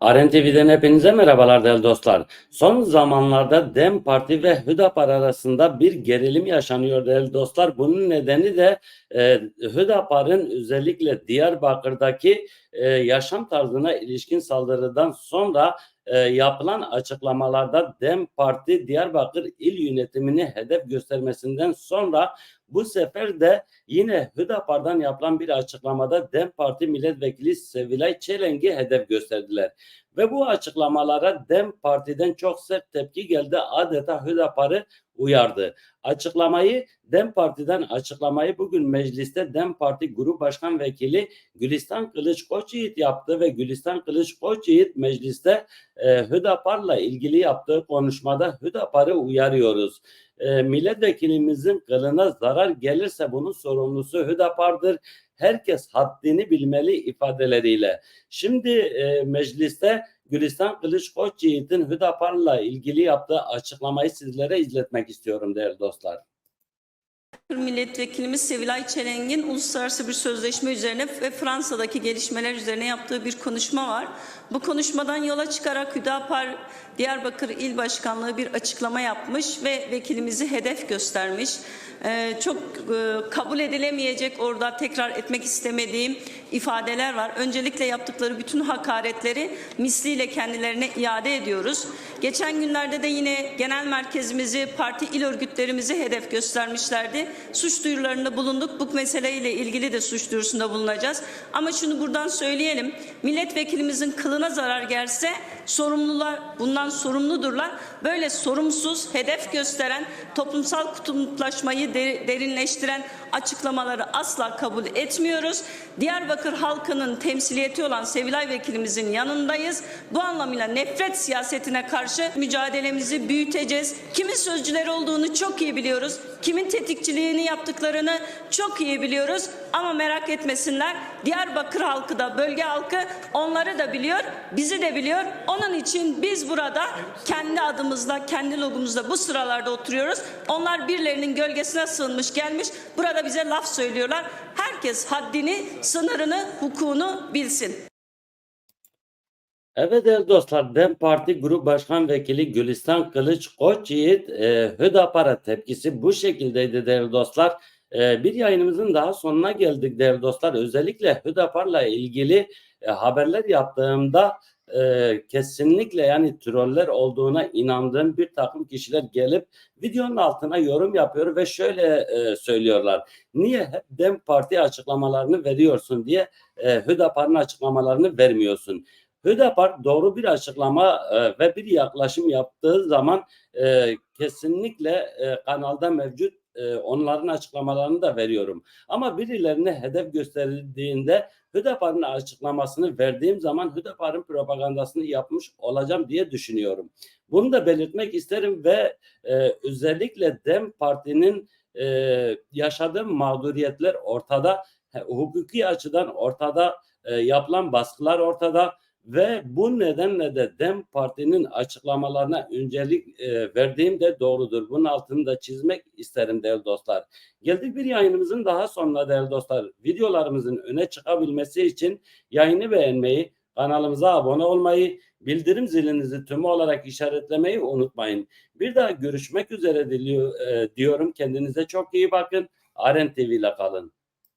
Aren TV'den hepinize merhabalar değerli dostlar. Son zamanlarda DEM Parti ve Hüdapar arasında bir gerilim yaşanıyor değerli dostlar. Bunun nedeni de e, Hüdapar'ın özellikle Diyarbakır'daki e, yaşam tarzına ilişkin saldırıdan sonra e, yapılan açıklamalarda DEM Parti Diyarbakır il yönetimini hedef göstermesinden sonra bu sefer de yine Hüdapar'dan yapılan bir açıklamada DEM Parti Milletvekili Sevilay Çelenk'i hedef gösterdiler. Ve bu açıklamalara DEM Parti'den çok sert tepki geldi. Adeta Hüdapar'ı uyardı. Açıklamayı DEM Parti'den açıklamayı bugün mecliste DEM Parti Grup Başkan Vekili Gülistan Kılıç Koçyiğit yaptı ve Gülistan Kılıç Koçyiğit mecliste e, Hüdapar'la ilgili yaptığı konuşmada Hüdapar'ı uyarıyoruz. E, milletvekilimizin kılına zarar gelirse bunun sorumlusu Hüdapar'dır. Herkes haddini bilmeli ifadeleriyle. Şimdi e, mecliste Gülistan Kılıç Koçyiğit'in Hüdapar'la ilgili yaptığı açıklamayı sizlere izletmek istiyorum değerli dostlar. Milletvekilimiz Sevilay Çelenk'in uluslararası bir sözleşme üzerine ve Fransa'daki gelişmeler üzerine yaptığı bir konuşma var. Bu konuşmadan yola çıkarak Hüdapar Diyarbakır İl Başkanlığı bir açıklama yapmış ve vekilimizi hedef göstermiş. Ee, çok e, kabul edilemeyecek orada tekrar etmek istemediğim ifadeler var. Öncelikle yaptıkları bütün hakaretleri misliyle kendilerine iade ediyoruz. Geçen günlerde de yine genel merkezimizi, parti il örgütlerimizi hedef göstermişlerdi. Suç duyurularında bulunduk. Bu meseleyle ilgili de suç duyurusunda bulunacağız. Ama şunu buradan söyleyelim. Milletvekilimizin kılına zarar gelse sorumlular bundan sorumludurlar. Böyle sorumsuz, hedef gösteren, toplumsal kutuplaşmayı de- derinleştiren açıklamaları asla kabul etmiyoruz. Diyarbakır halkının temsiliyeti olan Sevilay vekilimizin yanındayız. Bu anlamıyla nefret siyasetine karşı mücadelemizi büyüteceğiz. Kimin sözcüleri olduğunu çok iyi biliyoruz. Kimin tetikçiliğini yaptıklarını çok iyi biliyoruz. Ama merak etmesinler. Diyarbakır halkı da bölge halkı onları da biliyor, bizi de biliyor. Onun için biz burada kendi adımızla, kendi logomuzla bu sıralarda oturuyoruz. Onlar birilerinin gölgesine sığınmış gelmiş. Burada bize laf söylüyorlar. Herkes haddini, sınırını, hukukunu bilsin. Evet değerli dostlar, DEM Parti Grup Başkan Vekili Gülistan Kılıç Koçyiğit e, Hüdapar'a tepkisi bu şekildeydi değerli dostlar. E, bir yayınımızın daha sonuna geldik değerli dostlar. Özellikle Hüdapar'la ilgili e, haberler yaptığımda e, kesinlikle yani troller olduğuna inandığım bir takım kişiler gelip videonun altına yorum yapıyor ve şöyle e, söylüyorlar. Niye hep DEM Parti açıklamalarını veriyorsun diye e, Hüdapar'ın açıklamalarını vermiyorsun. Hüdapar doğru bir açıklama e, ve bir yaklaşım yaptığı zaman e, kesinlikle e, kanalda mevcut onların açıklamalarını da veriyorum. Ama birilerine hedef gösterildiğinde Hüdapar'ın açıklamasını verdiğim zaman Hüdapar'ın propagandasını yapmış olacağım diye düşünüyorum. Bunu da belirtmek isterim ve özellikle DEM Parti'nin e, yaşadığı mağduriyetler ortada, hukuki açıdan ortada, yapılan baskılar ortada ve bu nedenle de DEM Parti'nin açıklamalarına öncelik e, verdiğim de doğrudur. Bunun altını da çizmek isterim değerli dostlar. Geldik bir yayınımızın daha sonuna değerli dostlar. Videolarımızın öne çıkabilmesi için yayını beğenmeyi, kanalımıza abone olmayı, bildirim zilinizi tümü olarak işaretlemeyi unutmayın. Bir daha görüşmek üzere diliyor, e, diyorum. Kendinize çok iyi bakın. Aren TV ile kalın.